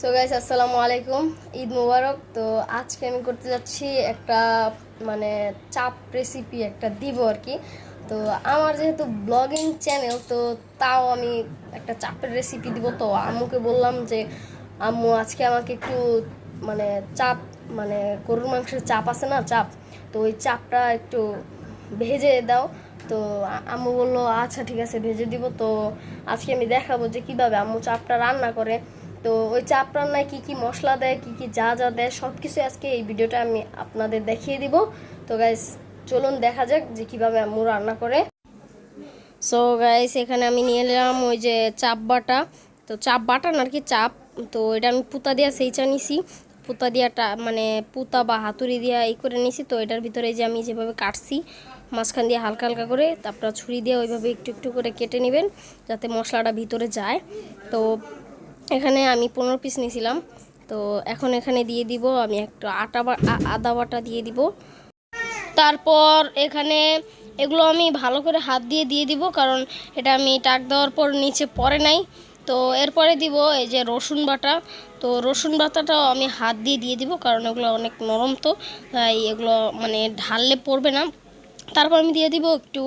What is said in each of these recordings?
So guys আসসালামু আলাইকুম। ঈদ মুবারক। তো আজকে আমি করতে যাচ্ছি একটা মানে চাপ রেসিপি একটা দিব আর কি। তো আমার যেহেতু ব্লগিং চ্যানেল তো তাও আমি একটা চাপের রেসিপি দিব। তো আম্মুকে বললাম যে, আম্মু, আজকে আমাকে একটু মানে চাপ মানে গরুর মাংসের চাপ আছে না, চাপ। তো ওই চাপটা একটু ভেজে দাও। তো আম্মু বলল আচ্ছা ঠিক আছে, ভেজে দিব। তো আজকে আমি দেখাবো যে কীভাবে আম্মু চাপটা রান্না করে। তো ওই চাপ রান্নায় কী কী মশলা দেয়, কী কী যা যা দেয় সব কিছু আজকে এই ভিডিওটা আমি আপনাদের দেখিয়ে দিব। তো গাইস চলুন দেখা যাক যে কীভাবে আম্মু রান্না করে। সো গাইস এখানে আমি নিয়ে এলাম ওই যে চাপ বাটা। তো চাপ বাটা না আর কি চাপ, তো এটা আমি পুতা দিয়া সেইচা নিছি। পুতা দিয়াটা মানে পুতা বা হাতুড়ি দিয়া এই করে নিছি। তো এটার ভিতরে যে আমি যেভাবে কাটছি, মাঝখান দিয়ে হালকা হালকা করে, তারপর ছুরি দিয়ে ওইভাবে একটু একটু করে কেটে নেবেন, যাতে মশলাটা ভিতরে যায়। তো এখানে আমি পনেরো পিস নিয়েছিলাম। তো এখন এখানে দিয়ে দিব, আমি একটু আটা বা আদা বাটা দিয়ে দিব। তারপর এখানে এগুলো আমি ভালো করে হাত দিয়ে দিয়ে দিব, কারণ এটা আমি টাক দেওয়ার পর নিচে পড়ে নাই। তো এরপরে দিব এই যে রসুন বাটা। তো রসুন বাটাটাও আমি হাত দিয়ে দিয়ে দিব, কারণ এগুলো অনেক নরম তো, তাই এগুলো মানে ঢাললে পড়বে না। তারপর আমি দিয়ে দিব একটু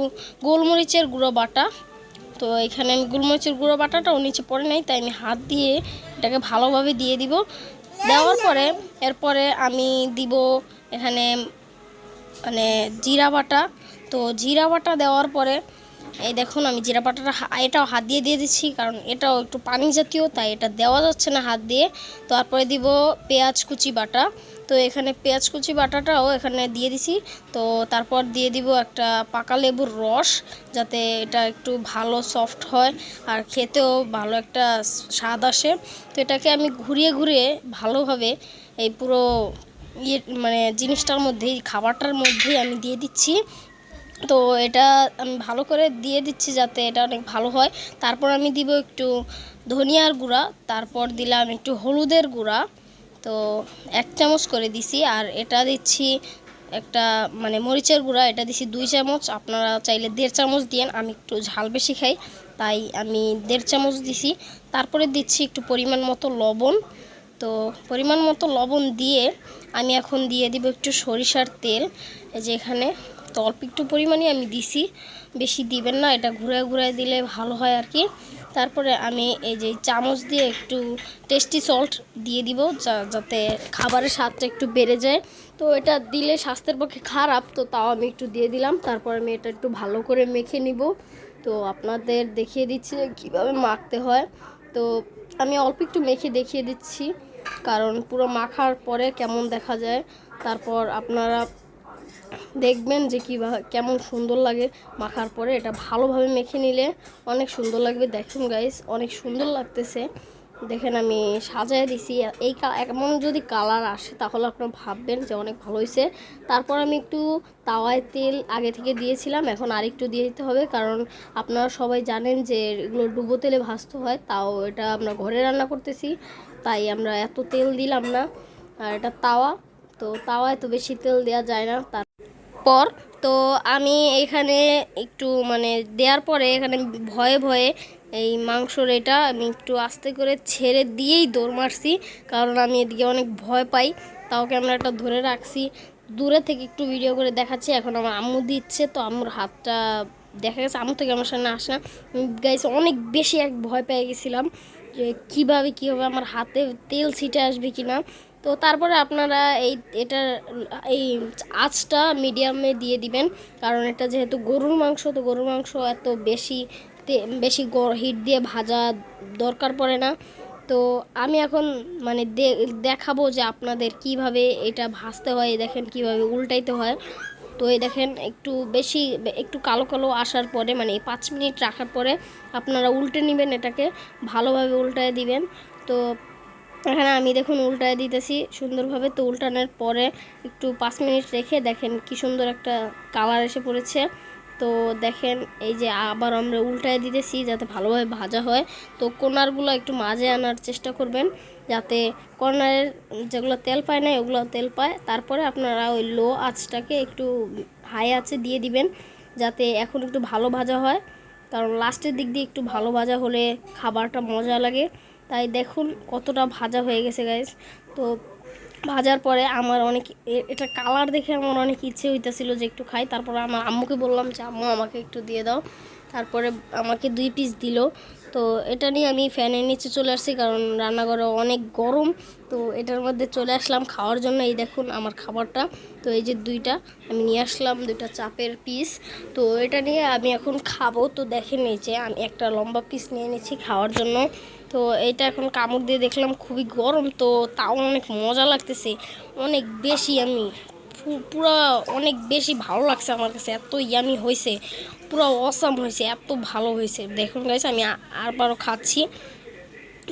গোলমরিচের গুঁড়ো বাটা। তো এখানে আমি গোলমরিচের গুঁড়ো বাটাটাও নিচে পড়ে নাই, তাই আমি হাত দিয়ে এটাকে ভালোভাবে দিয়ে দিব। দেওয়ার পরে এরপরে আমি দিব এখানে মানে জিরা বাটা। তো জিরা বাটা দেওয়ার পরে, এই দেখুন আমি জিরা বাটাটা এটাও হাত দিয়ে দিয়ে দিচ্ছি, কারণ এটাও একটু পানি জাতীয়, তাই এটা দেওয়া যাচ্ছে না হাত দিয়ে। তারপরে দিব পেঁয়াজ কুচি বাটা। তো এখানে পেঁয়াজ কুচি বাটাটাও এখানে দিয়ে দিছি। তো তারপর দিয়ে দিব একটা পাকা লেবুর রস, যাতে এটা একটু ভালো সফট হয় আর খেতেও ভালো একটা স্বাদ আসে। তো এটাকে আমি ঘুরিয়ে ঘুরিয়ে ভালোভাবে এই পুরো ইয়ে মানে জিনিসটার মধ্যেই, খাবারটার মধ্যেই আমি দিয়ে দিচ্ছি। তো এটা আমি ভালো করে দিয়ে দিচ্ছি যাতে এটা অনেক ভালো হয়। তারপর আমি দিব একটু ধনিয়ার গুঁড়া, তারপর দিলাম একটু হলুদের গুঁড়া। তো এক চামচ করে দিছি, আর এটা দিচ্ছি একটা মানে মরিচের গুঁড়া, এটা দিছি দুই চামচ। আপনারা চাইলে দেড় চামচ দিয়েন, আমি একটু ঝাল বেশি খাই, তাই আমি দেড় চামচ দিছি। তারপরে দিচ্ছি একটু পরিমাণ মতো লবণ। তো পরিমাণ মতো লবণ দিয়ে আমি এখন দিয়ে দিব একটু সরিষার তেল। এই যে এখানে তো অল্প একটু পরিমাণে আমি দিছি, বেশি দিবেন না, এটা ঘুরে ঘুরে দিলে ভালো হয় আর কি। তারপরে আমি এই যে চামচ দিয়ে একটু টেস্টি সল্ট দিয়ে দিব যাতে খাবারের স্বাদটা একটু বেড়ে যায়। তো এটা দিলে স্বাস্থ্যের পক্ষে খারাপ, তো তাও আমি একটু দিয়ে দিলাম। তারপর আমি এটা একটু ভালো করে মেখে নিব। তো আপনাদের দেখিয়ে দিচ্ছি কীভাবে মাখতে হয়। তো আমি অল্প একটু মেখে দেখিয়ে দিচ্ছি, কারণ পুরো মাখার পরে কেমন দেখা যায়। তারপর আপনারা দেখবেন যে কীভাবে কেমন সুন্দর লাগে মাখার পরে। এটা ভালোভাবে মেখে নিলে অনেক সুন্দর লাগবে। দেখুন গাইস অনেক সুন্দর লাগতেছে। দেখেন আমি সাজায় দিছি। এই কা- এমন যদি কালার আসে তাহলে আপনারা ভাববেন যে অনেক ভালো হয়েছে তারপর আমি একটু তাওয়ায় তেল আগে থেকে দিয়েছিলাম। এখন আরেকটু দিয়ে দিতে হবে। কারণ আপনারা সবাই জানেন যে এগুলো ডুবো তেলে ভাজতে হয়। তাও এটা আমরা ঘরে রান্না করতেছি। তাই আমরা এত তেল দিলাম না। আর এটা তাওয়া। তো তাওয়ায় তো বেশি তেল দেওয়া যায় না। তার পর তো আমি এখানে একটু মানে দেওয়ার পরে এখানে ভয়ে ভয়ে এই মাংসর এটা আমি একটু আস্তে করে ছেড়ে দিয়েই দৌড় মারছি। কারণ আমি এদিকে অনেক ভয় পাই, তাও ক্যামেরাটা ধরে রাখছি। দূরে থেকে একটু ভিডিও করে দেখাচ্ছি, এখন আমার আম্মু দিচ্ছে, তো আম্মুর হাতটা দেখা গেছে, আম্মু থেকে আমার সামনে আসে না গাইছে অনেক বেশি এক ভয় পেয়ে গেছিলাম যে কীভাবে কীভাবে আমার হাতে তেল ছিটে আসবে কি না তো তারপরে আপনারা এই এটার এই আঁচটা মিডিয়ামে দিয়ে দিবেন। কারণ এটা যেহেতু গরুর মাংস, তো গরুর মাংস এত বেশি বেশি হিট দিয়ে ভাজা দরকার পড়ে না। তো আমি এখন মানে দেখাবো যে আপনাদের কীভাবে এটা ভাজতে হয় দেখেন কীভাবে উল্টাইতে হয়। তো এই দেখেন, একটু বেশি, একটু কালো কালো আসার পরে মানে পাঁচ মিনিট রাখার পরে আপনারা উল্টে নেবেন এটাকে, ভালোভাবে উল্টায় দিবেন। তো এখানে আমি দেখুন উল্টায় দিতেছি সুন্দরভাবে। তো উল্টানোর পরে একটু পাঁচ মিনিট রেখে দেখেন কি সুন্দর একটা কালার এসে পড়েছে। তো দেখেন, এই যে আবার আমরা উল্টায় দিতেছি যাতে ভালোভাবে ভাজা হয়। তো কোনারগুলো একটু মাঝে আনার চেষ্টা করবেন, যাতে কর্নারের যেগুলো তেল পায় না, ওগুলো তেল পায়। তারপরে আপনারা ওই লো আঁচটাকে একটু হাই আঁচে দিয়ে দিবেন, যাতে এখন একটু ভালো ভাজা হয়। কারণ লাস্টের দিক দিয়ে একটু ভালো ভাজা হলে খাবারটা মজা লাগে। তাই দেখুন কতটা ভাজা হয়ে গেছে গাইজ তো ভাজার পরে আমার অনেক এটা কালার দেখে আমার অনেক ইচ্ছে হইতেছিল যে একটু খাই। তারপরে আমার আম্মুকে বললাম যে, আম্মু, আমাকে একটু দিয়ে দাও। তারপরে আমাকে দুই পিস দিল। তো এটা নিয়ে আমি ফ্যানের নিচে চলে আসছি কারণ রান্নাঘরে অনেক গরম। তো এটার মধ্যে চলে আসলাম খাওয়ার জন্য। এই দেখুন আমার খাবারটা। তো এই যে দুইটা, আমি নিয়ে আসলাম দুইটা চাপের পিস তো এটা নিয়ে আমি এখন খাব। তো দেখে নিয়েছে আমি একটা লম্বা পিস নিয়ে নিচ্ছি খাওয়ার জন্য। তো এটা এখন কামড় দিয়ে দেখলাম খুবই গরম। তো তাও অনেক মজা লাগতেছে। অনেক বেশি আমি পুরা অনেক বেশি ভালো লাগছে আমার কাছে। এত ইয়ামি হয়েছে পুরো অসাম হয়েছে এত ভালো হয়েছে দেখুন গাইছে আমি আরবারও খাচ্ছি।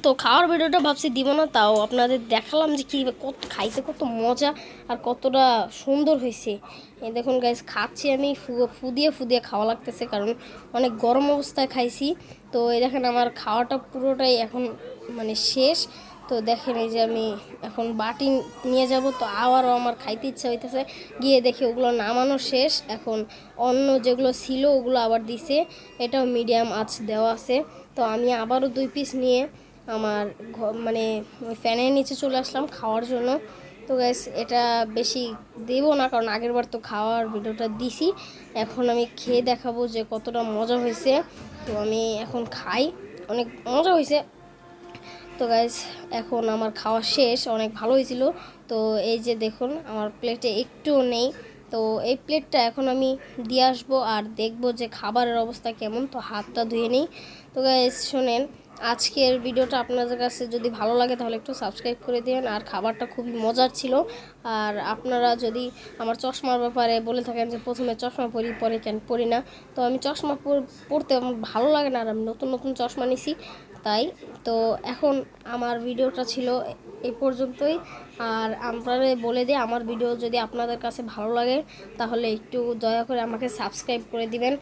তো খাওয়ার ভিডিওটা ভাবছি দিব না, তাও আপনাদের দেখালাম যে কী কত খাইতে কত মজা আর কতটা সুন্দর হয়েছে দেখুন গাইজ খাচ্ছি আমি ফুদিয়ে ফুদিয়ে খাওয়া লাগতেছে কারণ অনেক গরম অবস্থায় খাইছি। তো এই দেখেন আমার খাওয়াটা পুরোটাই এখন মানে শেষ। তো দেখেন এই যে আমি এখন বাটি নিয়ে যাব, তো আবারও আমার খাইতে ইচ্ছা হইতেছে। গিয়ে দেখি ওগুলো নামানো শেষ। এখন অন্য যেগুলো ছিল ওগুলো আবার দিছে। এটাও মিডিয়াম আঁচ দেওয়া আছে। তো আমি আবারও দুই পিস নিয়ে আমার মানে ফ্যানের নিচে চলে আসলাম খাওয়ার জন্য। তো গ্যাস এটা বেশি দেবো না, কারণ আগের বার তো খাওয়ার ভিডিওটা দিছি। এখন আমি খেয়ে দেখাবো যে কতটা মজা হয়েছে। তো আমি এখন খাই। অনেক মজা হয়েছে। তো গাইজ এখন আমার খাওয়া শেষ, অনেক ভালো হয়েছিল। তো এই যে দেখুন, আমার প্লেটে একটুও নেই। তো এই প্লেটটা এখন আমি দিয়ে আসব আর দেখব যে খাবারের অবস্থা কেমন। তো হাতটা ধুয়ে নিই। তো গাইজ শোনেন, আজকের ভিডিওটা আপনাদের কাছে যদি ভালো লাগে তাহলে একটু সাবস্ক্রাইব করে দিন আর খাবারটা খুবই মজার ছিল। আর আপনারা যদি আমার চশমার ব্যাপারে বলে থাকেন যে প্রথমে চশমা পরি, পরে কেন পরি না। তো আমি চশমা পর- পরতে আমার ভালো লাগে না আর আমি নতুন নতুন চশমা নিছি। তাই। তো এখন আমার ভিডিওটা ছিল এ পর্যন্তই। আর আপনারা বলে দিই, আমার ভিডিও যদি আপনাদের কাছে ভালো লাগে, তাহলে একটু দয়া করে আমাকে সাবস্ক্রাইব করে দিবেন।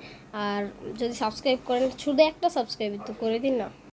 আর যদি সাবস্ক্রাইব করেন, শুধু একটা সাবস্ক্রাইব তো করে দিন না।